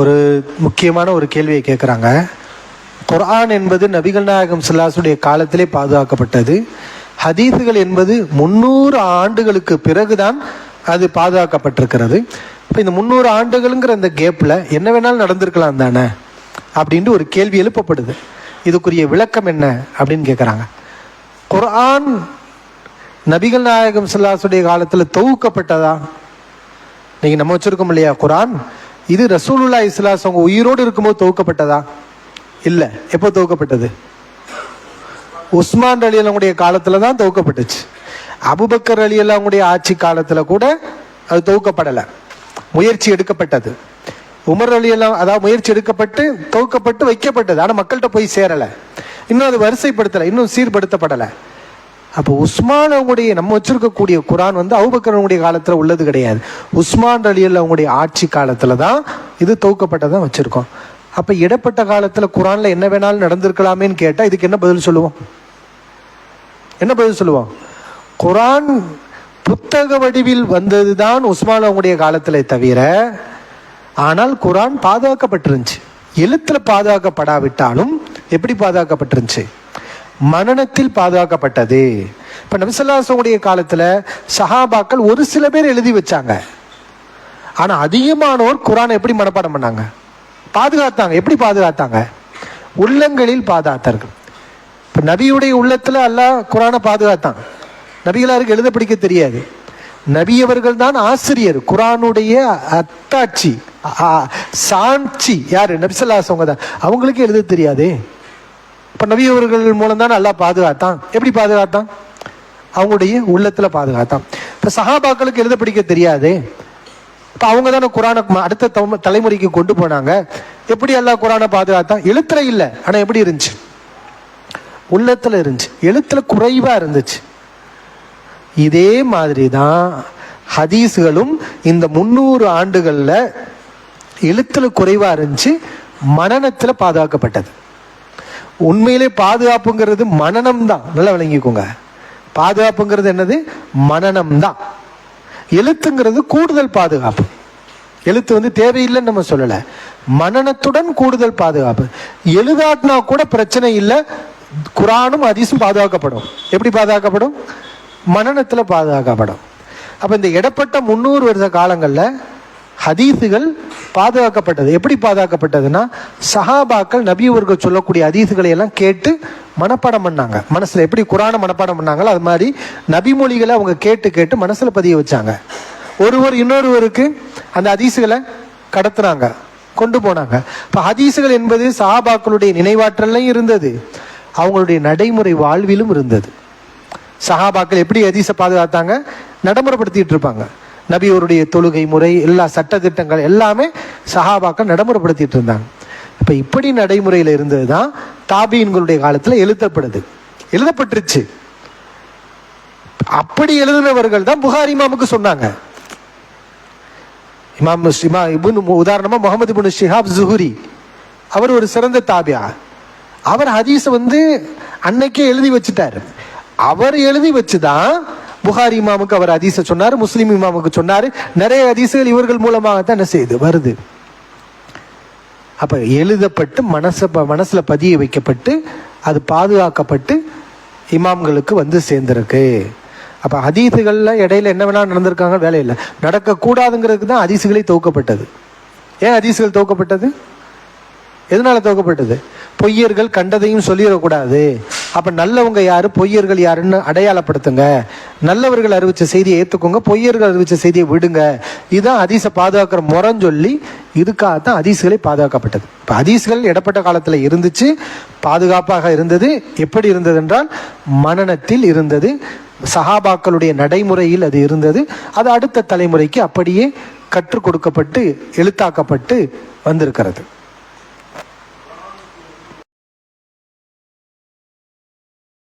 ஒரு முக்கியமான ஒரு கேள்வியை கேட்குறாங்க குர்ஆன் என்பது நபிகள் நாயகம் சில்லாசுடைய காலத்திலே பாதுகாக்கப்பட்டது. ஹதீஸுகள் என்பது முந்நூறு ஆண்டுகளுக்கு பிறகுதான் அது பாதுகாக்கப்பட்டிருக்கிறது. இப்போ இந்த முந்நூறு ஆண்டுகளுங்கிற அந்த கேப்பில் என்ன வேணாலும் நடந்திருக்கலாம் தானே? அப்படின்ட்டு ஒரு கேள்வி எழுப்பப்படுது. இதுக்குரிய விளக்கம் என்ன அப்படின்னு கேட்குறாங்க குர்ஆன் நபிகள் நாயகம் சில்லாசுடைய காலத்தில் தொகுக்கப்பட்டதா? இன்னைக்கு நம்ம வச்சுருக்கோம் இல்லையா? குரான் இது ரசூலுல்லா இஸ்லாஸ் அவங்க உயிரோடு இருக்கும்போது துவக்கப்பட்டதா இல்லை. எப்போ துவக்கப்பட்டது உஸ்மான் அலி அல்லாவுடைய காலத்தில் தான் துவக்கப்பட்டுச்சு அபுபக்கர் அலி அல்லாவுடைய ஆட்சி காலத்தில் கூட அது துவக்கப்படலை முயற்சி எடுக்கப்பட்டது. உமர் அலி எல்லாம் அதாவது முயற்சி எடுக்கப்பட்டு துவக்கப்பட்டு வைக்கப்பட்டது. ஆனால் மக்கள்கிட்ட போய் சேரலை. இன்னும் அது வரிசைப்படுத்தலை. இன்னும் சீர்படுத்தப்படலை. அப்போ உஸ்மான் அவங்களுடைய நம்ம வச்சிருக்கக்கூடிய குரான் வந்து அவுபக்கரனுடைய காலத்தில் உள்ளது கிடையாது. உஸ்மான் அலியல் அவங்களுடைய ஆட்சி காலத்தில் தான் இது தொகுக்கப்பட்டதான் வச்சுருக்கோம். அப்போ இடப்பட்ட காலத்தில் குரானில் என்ன வேணாலும் நடந்திருக்கலாமேன்னு கேட்டால் இதுக்கு என்ன பதில் சொல்லுவோம்? என்ன பதில் சொல்லுவோம்? குரான் புத்தக வடிவில் வந்தது தான் உஸ்மான் அவங்களுடைய காலத்தில் தவிர ஆனால் குரான் பாதுகாக்கப்பட்டிருந்துச்சு. எழுத்தில் பாதுகாக்கப்படாவிட்டாலும் எப்படி பாதுகாக்கப்பட்டிருந்துச்சு? மனநத்தில் பாதுகாக்கப்பட்டது. இப்போ நபிசல்லாசனுடைய காலத்தில் சஹாபாக்கள் ஒரு சில பேர் எழுதி வச்சாங்க. ஆனால் அதிகமானோர் குரானை எப்படி மனப்பாடம் பண்ணாங்க? பாதுகாத்தாங்க. எப்படி பாதுகாத்தாங்க? உள்ளங்களில் பாதுகாத்தார்கள். இப்போ நபியுடைய உள்ளத்தில் எல்லாம் குரானை பாதுகாத்தான். நபிகளாருக்கு எழுத படிக்க தெரியாது. நபியவர்கள் தான் ஆசிரியர். குரானுடைய அத்தாட்சி சாட்சி யாரு? நபிசல்லாசவங்க தான். அவங்களுக்கு எழுத தெரியாதே. இப்போ நபி அவர்கள் மூலம் தான் நல்லா பாதுகாத்தான்? எப்படி பாதுகாத்தான்? அவங்களுடைய உள்ளத்தில் பாதுகாத்தான். இப்போ சஹாபாக்களுக்கு எழுத படிக்க தெரியாதே. இப்போ அவங்க தானே குரானை அடுத்த தலைமுறைக்கு கொண்டு போனாங்க. எப்படி எல்லாம் குரானை பாதுகாத்தான்? எழுத்துல இல்லை. ஆனால் எப்படி இருந்துச்சு? உள்ளத்தில் இருந்துச்சு. எழுத்துல குறைவாக இருந்துச்சு. இதே மாதிரி தான் ஹதீஸுகளும் இந்த முந்நூறு ஆண்டுகளில் எழுத்துல குறைவாக இருந்துச்சு மனநத்தில் பாதுகாக்கப்பட்டது. உண்மையிலே பாதுகாப்புங்கிறது மனநம் தான் நல்லா விளங்கிக்கோங்க. பாதுகாப்புங்கிறது என்னது? மனநம் தான் எழுத்துங்கிறது கூடுதல் பாதுகாப்பு. எழுத்து வந்து தேவையில்லைன்னு நம்ம சொல்லலை. மனநத்துடன் கூடுதல் பாதுகாப்பு. எழுதாட்டினா கூட பிரச்சனை இல்லை. குரானும் அதிசும் பாதுகாக்கப்படும். எப்படி பாதுகாக்கப்படும்? மனநத்தில் பாதுகாக்கப்படும். அப்போ இந்த இடப்பட்ட முந்நூறு வருஷ காலங்களில் ஹதீஸுகள் பாதுகாக்கப்பட்டது. எப்படி பாதுகாக்கப்பட்டதுன்னா சஹாபாக்கள் நபிவர்கள் சொல்லக்கூடிய அதீசுகளை எல்லாம் கேட்டு மனப்பாடம் பண்ணாங்க. மனசில் எப்படி குரானை மனப்பாடம் பண்ணாங்களோ அது மாதிரி நபி மொழிகளை அவங்க கேட்டு கேட்டு மனசில் பதிய வச்சாங்க. ஒருவர் இன்னொருவருக்கு அந்த அதீசுகளை கடத்துனாங்க கொண்டு போனாங்க. இப்போ ஹதீசுகள் என்பது சஹாபாக்களுடைய நினைவாற்றல்லையும் இருந்தது அவங்களுடைய நடைமுறை வாழ்விலும் இருந்தது. சஹாபாக்கள் எப்படி ஹதீஸை பாதுகாத்தாங்க? நடைமுறைப்படுத்திட்டு இருப்பாங்க. நபியோருடைய தொழுகை முறை எல்லா சட்டத்திட்டங்கள் எல்லாமே சஹாபாக்கள் நடைமுறைப்படுத்திட்டு இருந்தாங்க. இப்போ இப்படி நடைமுறையில் இருந்தது தான் தாபீன்களுடைய காலத்தில் எழுதப்படுது. எழுதப்பட்டுருச்சு. அப்படி எழுதினவர்கள் தான் புகாரி இமாமுக்கு சொன்னாங்க. இமாம் இமா இபுன் உதாரணமா முகமது இபுன் ஷிஹாப் ஜுஹுரி. அவர் ஒரு சிறந்த தாபியா. அவர் ஹதீஸை வந்து அன்னைக்கே எழுதி வச்சுட்டாரு. அவர் எழுதி வச்சுதான் புகாரி இமாமுக்கு அவர் ஹதீஸை சொன்னார் முஸ்லீம் இமாமுக்கு சொன்னார். நிறைய அதிசுகள் இவர்கள் மூலமாக தான் என்ன செய்யுது வருது. அப்போ எழுதப்பட்டு மனச மனசில் பதிய வைக்கப்பட்டு அது பாதுகாக்கப்பட்டு இமாம்களுக்கு வந்து சேர்ந்திருக்கு. அப்போ அதீசுகளில் இடையில என்ன வேணால் நடந்திருக்காங்க வேலையில் நடக்கக்கூடாதுங்கிறதுக்கு தான் அதிசுகளே துவக்கப்பட்டது ஏன் அதிசுகள் துவக்கப்பட்டது எதனால துவக்கப்பட்டது பொய்யர்கள் கண்டதையும் சொல்லிடக்கூடாது. அப்போ நல்லவங்க யார்? பொய்யர்கள் யாருன்னு அடையாளப்படுத்துங்க. நல்லவர்கள் அறிவிச்ச செய்தியை ஏற்றுக்கோங்க பொய்யர்கள் அறிவித்த செய்தியை விடுங்க. இதுதான் அதிசை பாதுகாக்கிற முறைன்னு சொல்லி இதுக்காகத்தான் ஹதீஸ்களே பாதுகாக்கப்பட்டது. இப்போ அதிசுகள் இடப்பட்ட காலத்தில் இருந்துச்சு பாதுகாப்பாக இருந்தது. எப்படி இருந்தது என்றால் மனநத்தில் இருந்தது. சஹாபாக்களுடைய நடைமுறையில் அது இருந்தது. அது அடுத்த தலைமுறைக்கு அப்படியே கற்றுக் கொடுக்கப்பட்டு எழுத்தாக்கப்பட்டு வந்திருக்கிறது.